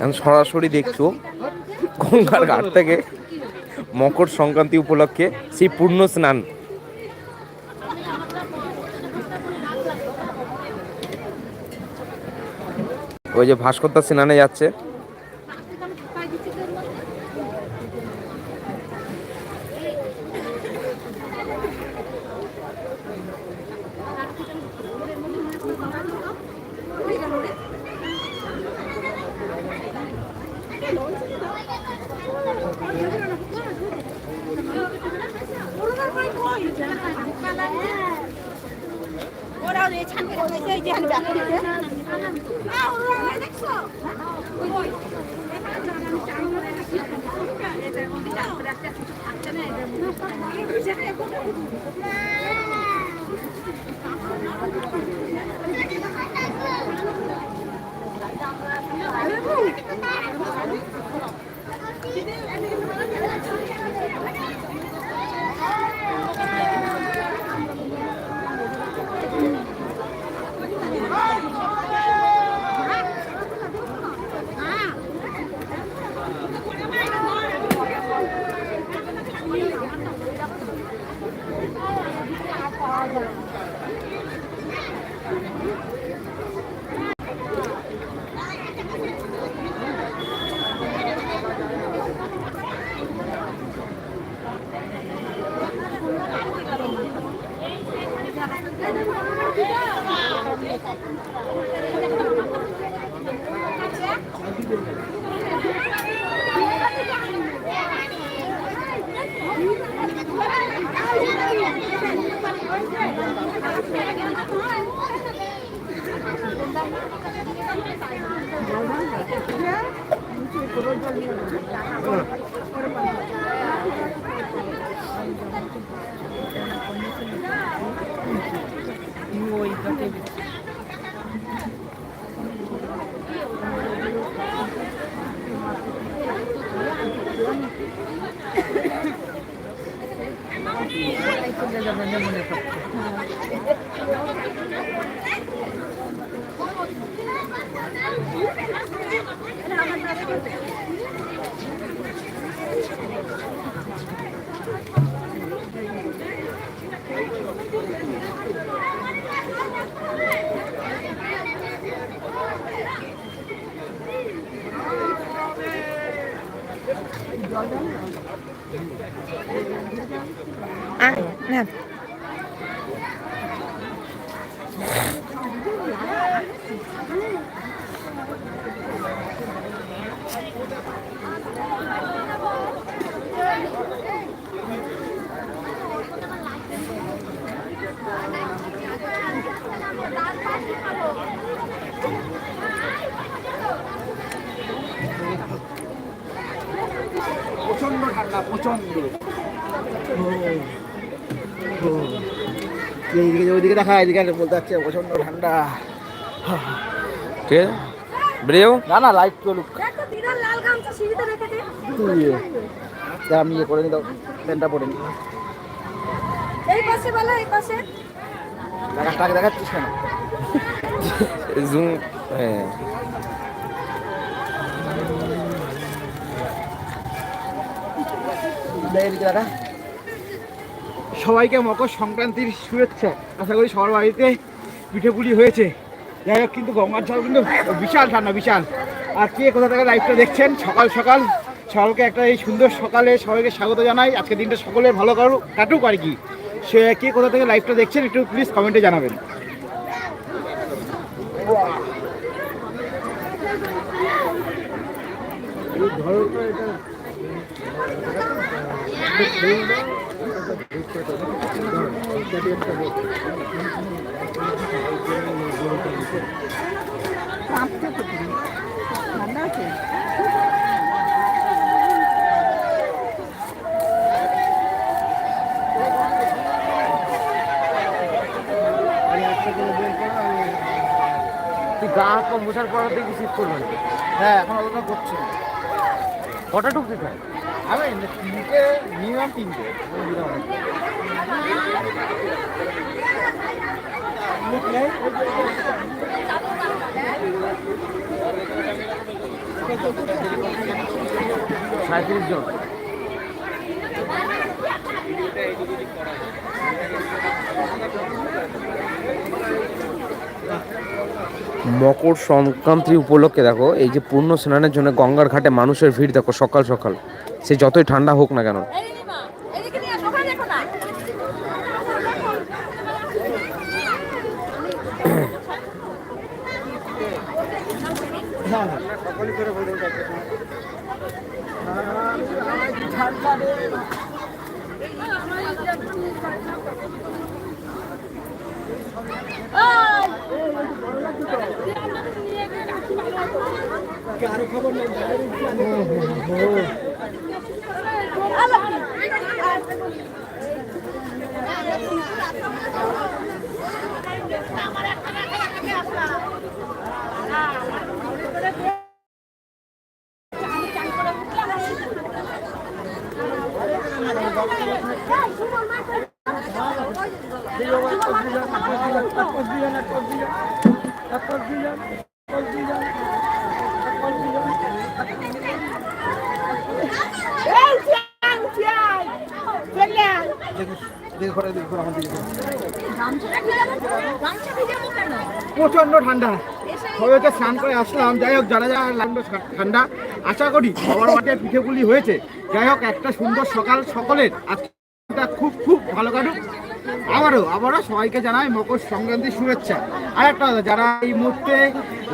এখন সরাসরি দেখছ গঙ্গার ঘাট থেকে মকর সংক্রান্তি উপলক্ষে সেই পূর্ণ স্নান। ওই যে ভাস্করতা স্নানে যাচ্ছে। 오랜만에 を追いかける。প্রচণ্ড ঠান্ডা প্রচণ্ড এইদিকে ওইদিকে দেখা এদিকে বলতে যাচ্ছে প্রচণ্ড ঠান্ডা ঠিক আছে বেরিয়েও না না লাইট চলুক আমি ইয়ে করে নি দাও প্যান্টটা পরে নি এই পাশে বলো দেখাচ্ছিস কেন হ্যাঁ দেখা সবাইকে মকর সংক্রান্তির শুভেচ্ছা। আশা করি সবার বাড়িতে পিঠে পুলি হয়েছে। যাই হোক, কিন্তু গঙ্গার জল কিন্তু বিশাল ঠান্ডা, বিশাল। আর কে কোথা থেকে লাইভটা দেখছেন? সকাল সকাল। সকালকে একটা এই সুন্দর সকালে সবাইকে স্বাগত জানাই। আজকে দিনটা সকলের ভালো কারও, কাটুক আর কি। সে কে কোথা থেকে লাইভটা দেখছেন একটু প্লিজ কমেন্টে জানাবেন। তুই গা পা মোছার পর দেখি শীত করবে না হ্যাঁ এখন অতটা করছে। কটা ঢুকতে চায় আমি তিনটে মিনিমাম তিনটে। সাঁত্রিশ জন। মকর সংক্রান্তি উপলক্ষে দেখো, এই যে পূর্ণ স্নানের জন্য গঙ্গার ঘাটে মানুষের ভিড় দেখো সকাল সকাল। সে যতই ঠান্ডা হোক না কেন এই রিমা, এদিকে নিয়ে আসো, ওখানে দেখো না। হ্যাঁ হ্যাঁ সকলে করে বলতে চাইছে। এই চ্যাং, চ্যাং। চ্যাং। প্রচণ্ড ঠান্ডা। সবাই হচ্ছে স্নান করে আসলাম। যাই হোক, যারা যারা লাগল ঠান্ডা, আশা করি সবার মাঠে পিঠে পুলি হয়েছে। যাই হোক, একটা সুন্দর সকাল সকলের। আজটা খুব খুব ভালো কাটুক। আবারও আবারও সবাইকে জানাই মকর সংক্রান্তির শুভেচ্ছা। আর একটা যারা এই মুহূর্তে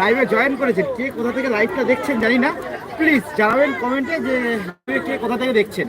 লাইভে জয়েন করেছেন, কে কোথা থেকে লাইভটা দেখছেন জানি না। প্লিজ জানাবেন কমেন্টে যে, কে কোথা থেকে দেখছেন।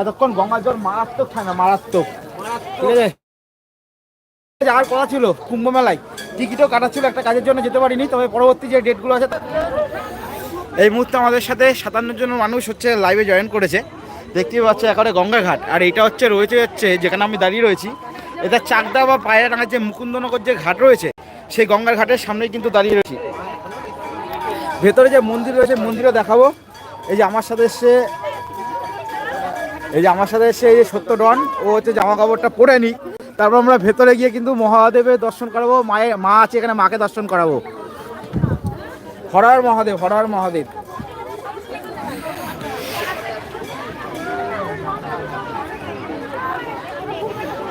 এতক্ষণ গঙ্গার জল মারাত্মক ঠান্ডা মারাত্মক। ঠিক আছে? যাওয়ার কথা ছিল কুম্ভ মেলায়। টিকিটও কাটা ছিল একটা কাজের জন্য যেতে পারিনি তবে পরবর্তী যে ডেটগুলো আছে এই মুহূর্তে আমাদের সাথে সাতান্ন জন মানুষ হচ্ছে লাইভে জয়েন করেছে। দেখতেই পাচ্ছে একেবারে গঙ্গাঘাট। আর এটা হচ্ছে রয়েছে হচ্ছে যেখানে আমি দাঁড়িয়ে রয়েছি এটা চাকদা বা পায়রা পায়রাডাঙ্গার যে মুকুন্দনগর যে ঘাট রয়েছে সেই গঙ্গার ঘাটের সামনেই কিন্তু দাঁড়িয়ে রয়েছি। ভেতরে যে মন্দির রয়েছে মন্দিরও দেখাবো। এই যে আমার সাথে এসে এই যে আমার সাথে এসে এই যে সত্য ডন ও হচ্ছে জামা কাপড়টা পরে নি। তারপর আমরা ভেতরে গিয়ে কিন্তু মহাদেবের দর্শন করাবো, মায়ের, মা আছে এখানে, মাকে দর্শন করাবো। হরার মহাদেব হরার মহাদেব।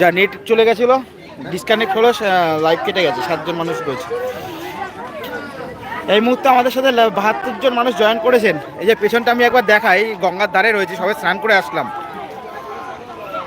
যা নেট চলে গেছিল? ডিসকানেক্ট হলো লাইভ কেটে গেছে, সাতজন মানুষ রয়েছে। এই মুহূর্তে আমাদের সাথে বাহাত্তর জন মানুষ জয়েন করেছেন। এই যে পেছনটা আমি একবার দেখাই, গঙ্গার ধারে রয়েছে সবাই স্নান করে আসলাম।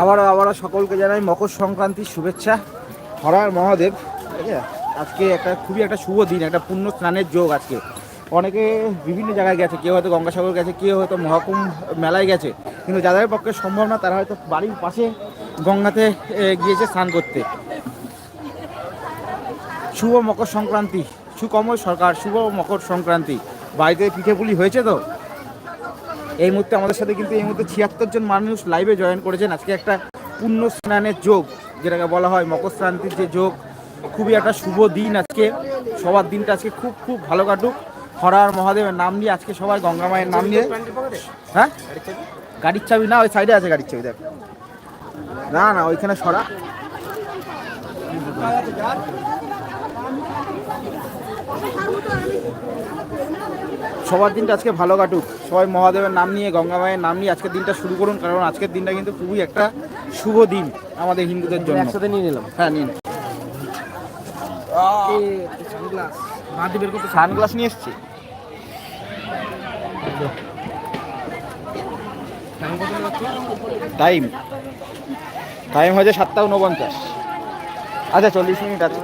আবারও আবারও সকলকে জানাই মকর সংক্রান্তির শুভেচ্ছা। হরার মহাদেব। ঠিক আছে? আজকে একটা খুবই একটা শুভ দিন, একটা পুণ্য স্নানের যোগ আজকে। অনেকে বিভিন্ন জায়গায় গেছে, কেউ হয়তো গঙ্গাসাগর গেছে, কেউ হয়তো মহাকুম্ভ মেলায় গেছে। কিন্তু যাদের পক্ষে সম্ভব না, তারা হয়তো বাড়ির পাশে গঙ্গাতে গিয়েছে স্নান করতে। শুভ মকর সংক্রান্তি, সুকমল সরকার, শুভ মকর সংক্রান্তি। বাড়িতে পিঠে পুলি হয়েছে তো? এই মুহূর্তে আমাদের সাথে কিন্তু এই মুহূর্তে ছিয়াত্তর জন মানুষ লাইভে জয়েন করেছেন। আজকে একটা পুণ্য স্নানের যোগ, যেটাকে বলা হয় মকর সংক্রান্তির যে যোগ, খুবই একটা শুভ দিন আজকে। সবার দিনটা আজকে খুব খুব ভালো কাটুক। হরার মহাদেবের নাম নিয়ে আজকে সবাই গঙ্গা মায়ের নাম নিয়ে হ্যাঁ? গাড়ির চাবি না, ওই সাইডে আছে গাড়ির চাবি, দেখ। না না, ওইখানে সরা। সবার দিনটা আজকে ভালো কাটুক। সবাই মহাদেবের নাম নিয়ে গঙ্গা মায়ের নাম নিয়ে আজকের দিনটা শুরু করুন কারণ আজকের দিনটা কিন্তু খুবই একটা শুভ দিন আমাদের হিন্দুদের জন্য। একসাথে নিয়ে নিলাম। হ্যাঁ নিন। সানগ্লাস নিয়ে এসছি। টাইম। টাইম হয়েছে সাতটা উনপঞ্চাশ আচ্ছা চল্লিশ মিনিট আছে।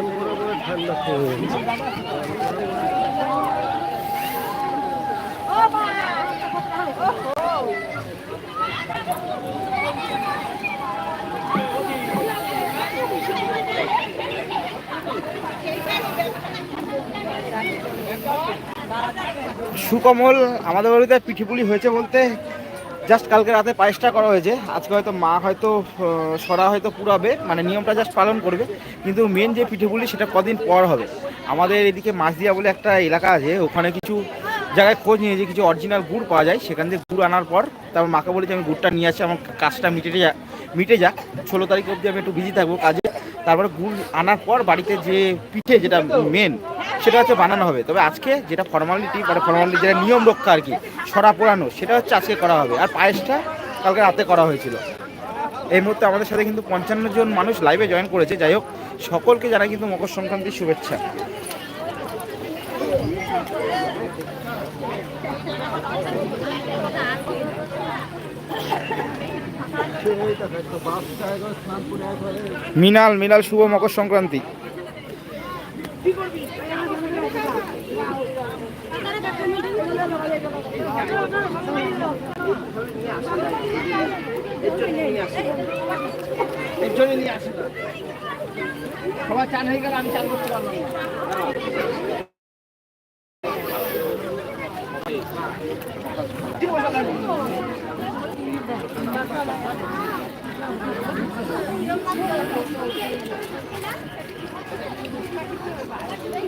সুকমল আমাদের বাড়িতে পিঠিপুলি হয়েছে বলতে জাস্ট কালকে রাতে পায়েসটা করা হয়েছে। আজকে হয়তো মা হয়তো সরা হয়তো পুরাবে মানে নিয়মটা জাস্ট পালন করবে। কিন্তু মেন যে পিঠেপুলি সেটা কদিন পর হবে। আমাদের এদিকে মাছদিয়া বলে একটা এলাকা আছে, ওখানে কিছু জায়গায় খোঁজ নিয়ে যে কিছু অরিজিনাল গুড় পাওয়া যায়। সেখান থেকে গুড় আনার পর তারপর মাকে বলেছি, আমি গুড়টা নিয়ে আসি, আমার কাজটা মিটে যা, মিটে যাক। ষোলো তারিখ অবধি আমি একটু বিজি থাকব কাজে। তারপরে গুড় আনার পর বাড়িতে যে পিঠে, যেটা মেন সেটা হচ্ছে বানানো হবে। তবে আজকে যেটা ফর্মালিটি মানে ফর্মালিটি যেটা নিয়ম রক্ষা আর কি, সরা পোড়ানো, সেটা হচ্ছে আজকে করা হবে। আর পায়েসটা কালকে রাতে করা হয়েছিল। এই মুহূর্তে আমাদের সাথে কিন্তু পঞ্চান্ন জন মানুষ লাইভে জয়েন করেছে। যাই হোক, সকলকে জানাই কিন্তু মকর সংক্রান্তির শুভেচ্ছা। মিনাল মিনাল, শুভ মকর সংক্রান্তি। সবাই চান হয়ে গেল আমি চান করতে পারলাম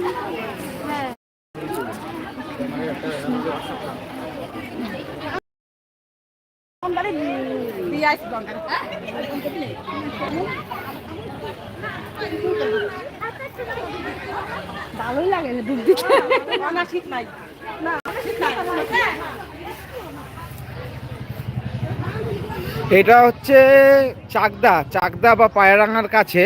আসি দরকার ভালোই লাগে দুধ দিতে না ঠিক নাই এটা হচ্ছে চাকদা চাকদা বা পায়রাঙ্গার কাছে।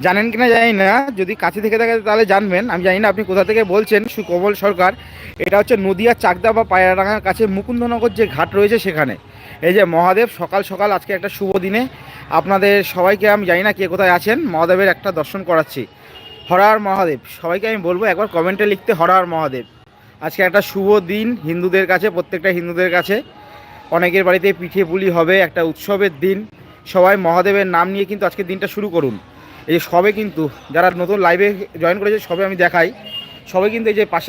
জানেন কিনা জানি না। যদি কাছে থেকে থাকে তাহলে জানবেন। আমি জানি না আপনি কোথা থেকে বলছেন, সুকমল সরকার। এটা হচ্ছে নদিয়া, চাকদা বা পায়রাঙ্গার কাছে মুকুন্দনগর যে ঘাট রয়েছে সেখানে। এই যে মহাদেব, সকাল সকাল আজকে একটা শুভ দিনে। আপনাদের সবাইকে আমি জানি না কে কোথায় আছেন। মহাদেবের একটা দর্শন করাচ্ছি। হরার মহাদেব। সবাইকে আমি বলব একবার কমেন্টে লিখতে হরার মহাদেব। আজকে একটা শুভ দিন হিন্দুদের কাছে, প্রত্যেকটা হিন্দুদের কাছে। অনেকের বাড়িতে পিঠে পুলি হবে, একটা উৎসবের দিন। সবাই মহাদেবের নাম নিয়ে কিন্তু আজকের দিনটা শুরু করুন। এই সবে কিন্তু যারা নতুন লাইভে জয়েন করেছে, সবে আমি দেখাই। সবে কিন্তু এই যে পাশে